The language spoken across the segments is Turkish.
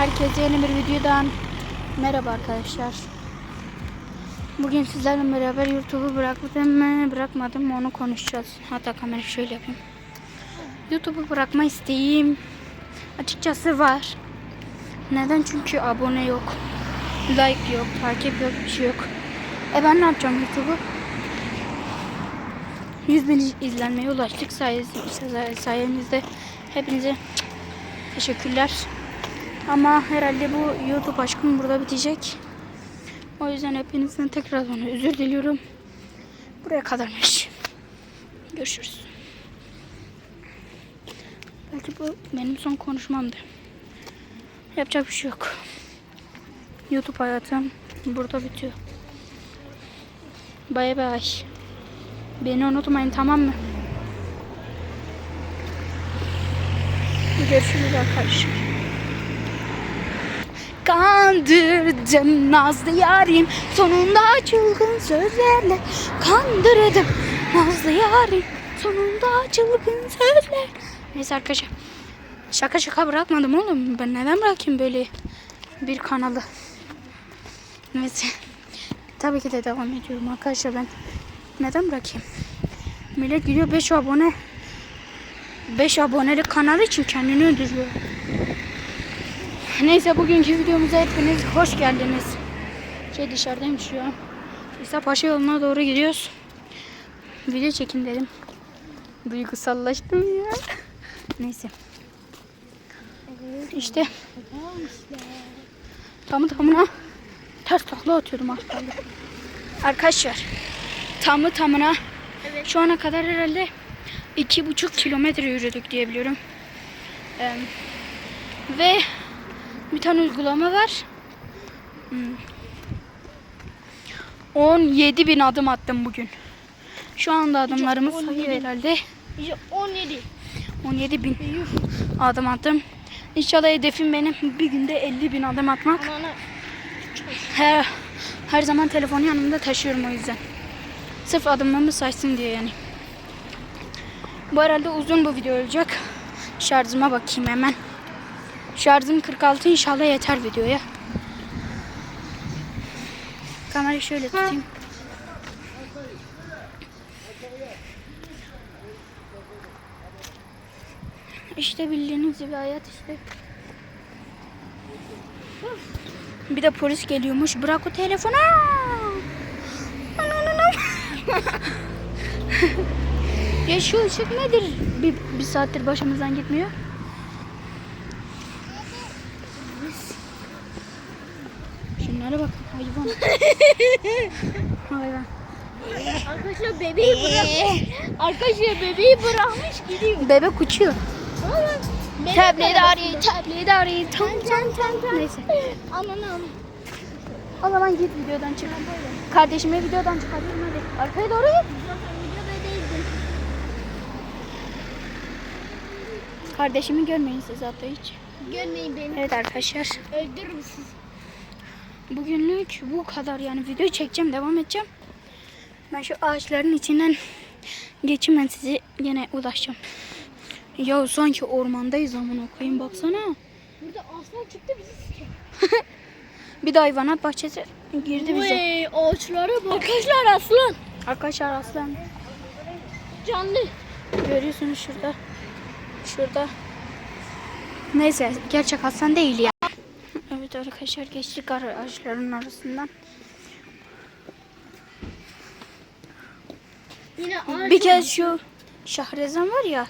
Herkese yeni bir videodan merhaba arkadaşlar. Bugün sizlerle beraber YouTube'u bıraktım mı bırakmadım mı onu konuşacağız. Hatta kamerayı şöyle yapayım. YouTube'u bırakma isteğim açıkçası var. Neden? Çünkü abone yok. Like yok, takip yok, bir şey yok. E ben ne yapacağım YouTube'u? 100 bin izlenmeye ulaştık sayesinde, sayenizde hepinize teşekkürler. Ama herhalde bu YouTube aşkım burada bitecek. O yüzden hepinizden tekrardan özür diliyorum. Buraya kadarmış. Görüşürüz. Belki bu benim son konuşmamdı. Yapacak bir şey yok. YouTube hayatım burada bitiyor. Bay bay. Beni unutmayın tamam mı? Görüşürüz arkadaşlar. Kandırdım nazlı yarim. Sonunda çılgın sözlerle Kandırdım nazlı yarim. Sonunda çılgın sözler Neyse arkadaşlar Şaka şaka bırakmadım oğlum. Ben neden bırakayım böyle bir kanalı? Neyse. Tabii ki de devam ediyorum arkadaşlar. Ben Neden bırakayım? Millet gidiyor 5 abone. 5 aboneli kanal için kendini öldürüyor Neyse bugünkü videomuza hepiniz hoş geldiniz. Şey dışarıdayım şu an. İsa Paşa yoluna doğru gidiyoruz. Video çekin dedim. Duygusallaştım ya. Neyse. İşte. Tamı tamına ters takla atıyorum aslında. Arkadaşlar. Tamı tamına şu ana kadar herhalde iki buçuk kilometre yürüdük diyebiliyorum. Ee, ve bir tane uygulama var. Hmm. 17 bin adım attım bugün. Şu anda adımlarımız sayıyor herhalde. İşte 17. 17 bin adım attım. İnşallah hedefim benim bir günde 50 bin adım atmak. Her, her zaman telefonu yanımda taşıyorum o yüzden. Sırf adımlarımı saysın diye yani. Bu herhalde uzun bu video olacak. Şarjıma bakayım hemen. Şarjım 46 inşallah yeter videoya. Kamerayı şöyle tutayım. İşte bildiğiniz gibi hayat işte. Bir de polis geliyormuş. Bırak o telefonu. Ya şu ışık nedir? Bir, bir saattir başımızdan gitmiyor. Şunlara bak hayvan. hayvan. Arkadaşlar bebeği bırakmış. Arkadaşlar bebeği bırakmış gidiyor. Bebek uçuyor. Bebek Tabledari, tabledari, tam tam tam tam. Neyse. Aman aman. O zaman git videodan çık. Kardeşimi videodan çıkarıyorum hadi. Arkaya doğru git. Kardeşimi görmeyin siz hatta hiç. Görmeyin beni. Evet arkadaşlar. Öldürürüm sizi. Bugünlük bu kadar yani video çekeceğim devam edeceğim. Ben şu ağaçların içinden geçeyim ben size yine ulaşacağım. Ya sanki ormandayız amına koyayım baksana. Burada aslan çıktı bizi. Bir de hayvanat bahçesi girdi bize. Vay ağaçlara bak. Arkadaşlar aslan. Arkadaşlar aslan Canlı. görüyorsunuz şurada. Şurada. Neyse gerçek aslan değil ya. Evet arkadaşlar geçtik ar- ağaçların arasından. Yine ağaç. Bir kez şu Şahrezan var ya.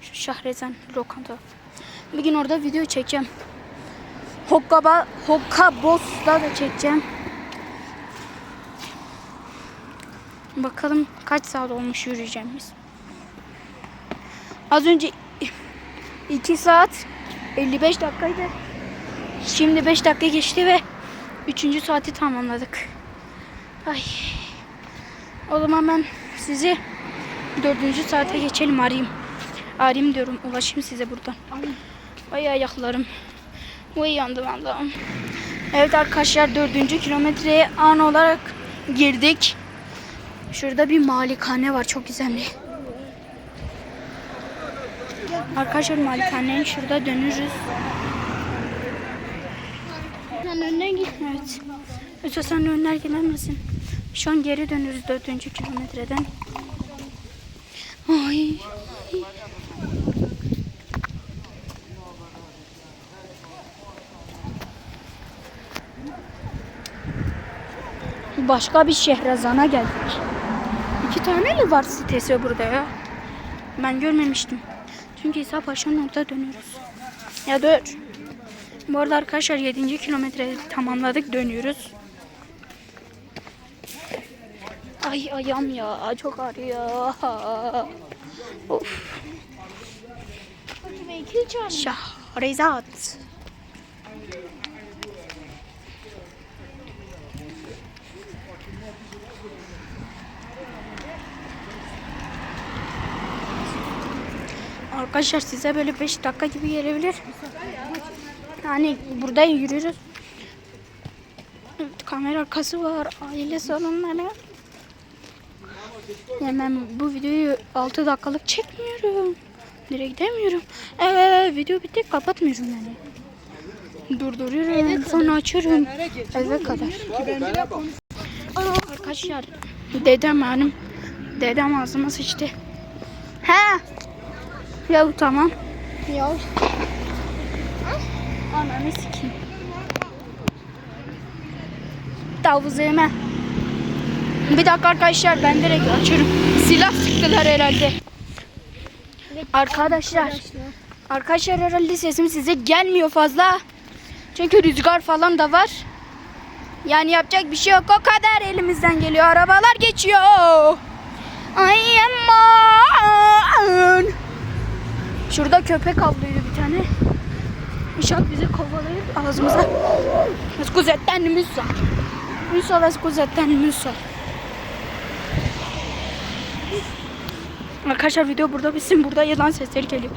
Şu Şahrezan lokanta. Bir gün orada video çekeceğim. Hokkaba, Hokkabos'ta da çekeceğim. Bakalım kaç saat olmuş yürüyeceğimiz. Az önce 2 saat 55 dakikaydı. Şimdi 5 dakika geçti ve 3. saati tamamladık. Ay. O zaman ben sizi dördüncü saate geçelim arayayım. Arayayım diyorum. Ulaşayım size buradan. Ay ayaklarım. Vay yandım Allah'ım. Evet arkadaşlar dördüncü kilometreye an olarak girdik. Şurada bir malikane var. Çok güzel. Arkadaşlar malikanenin şurada dönürüz. Sen önden git. Evet. Yoksa sen önler gelemezsin. Şu an geri dönüyoruz dördüncü kilometreden. Ay. Başka bir Şehrazan'a geldik. İki tane mi var sitesi burada ya? Ben görmemiştim. Çünkü İsa Paşa'nın orada dönüyoruz. Ya dur. Bu arada arkadaşlar 7. kilometreyi tamamladık dönüyoruz. Ay ayağım ya çok ağrıyor. Of. Şahrizat. Arkadaşlar size böyle 5 dakika gibi gelebilir. Yani burada yürürüz. Evet, kamera arkası var, aile salonları. Yani ben bu videoyu 6 dakikalık çekmiyorum. Direkt gidemiyorum. Evet video bitti kapatmıyorum yani. Durduruyorum sonra açıyorum. Eve kadar. Arkadaşlar dedem benim. Dedem ağzıma sıçtı. He. Ya tamam. Ya. Ananı sikeyim. Tavuz yeme. Bir dakika arkadaşlar ben direkt açıyorum. Silah sıktılar herhalde. Arkadaşlar. Arkadaşlar herhalde sesim size gelmiyor fazla. Çünkü rüzgar falan da var. Yani yapacak bir şey yok. O kadar elimizden geliyor. Arabalar geçiyor. Ay aman. Şurada köpek avlıyor bir tane. İnşallah bizi kovalayıp ağzımıza. Skuzetten müsa. Müsa ve skuzetten müsa. Arkadaşlar video burada bitsin. Burada yılan sesleri geliyor.